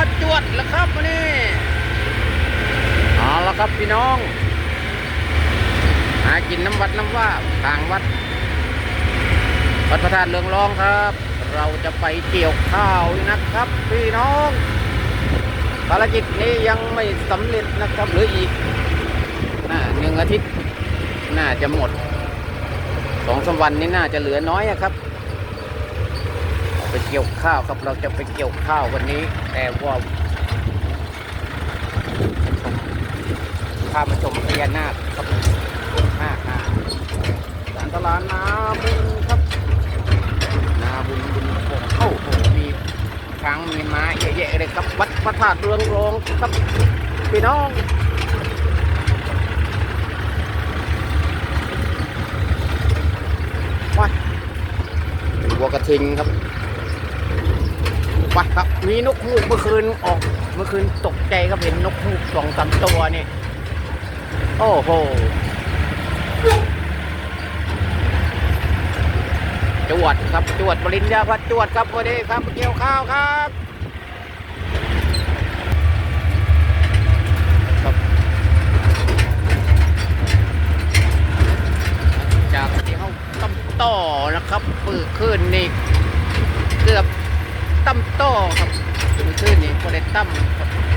าจวดแล้วครับวันนี้เอาละครับพี่น้อง หากินน้ำวัดน้ำว่าทางวัด วัดพระธาตุเรืองรองครับ เราจะไปเกี่ยวข้าวนะครับ พี่น้อง ภารกิจนี้ยังไม่สำเร็จนะครับหรืออีกน่าหนึ่งอาทิตย์น่าจะหมดสองสามวันนี้น่าจะเหลือน้อยอะครับ ไปเกี่ยวข้าวครับเราจะไปเกี่ยวข้าววันนี้ แต่ว่าข้ามาชมพญานาคครับห้าห้าสารตลาดนาบุญครับนาบุญบุญโอ้โอ้โหมีช้างมีม้าเยอะๆเลยครับ วัดพระธาตุเรืองรองครับพี่น้องวัดวัวกระทิงครับ วัดครับ มีนกฮูกเมื่อคืนออก เมื่อคืนตกใจครับเห็นนกฮูกสองสามตัวนี่ โอ้โหจวดครับจวดปริญญาพัฒน์จวดครับวันนี้ครับเกี่ยวข้าวครับจากที่เขาต้มต่อนะครับปืนขึ้นนี่เกือบตั้มต่อครับปืนขึ้นนี่ก็ได้ ตั้มครับ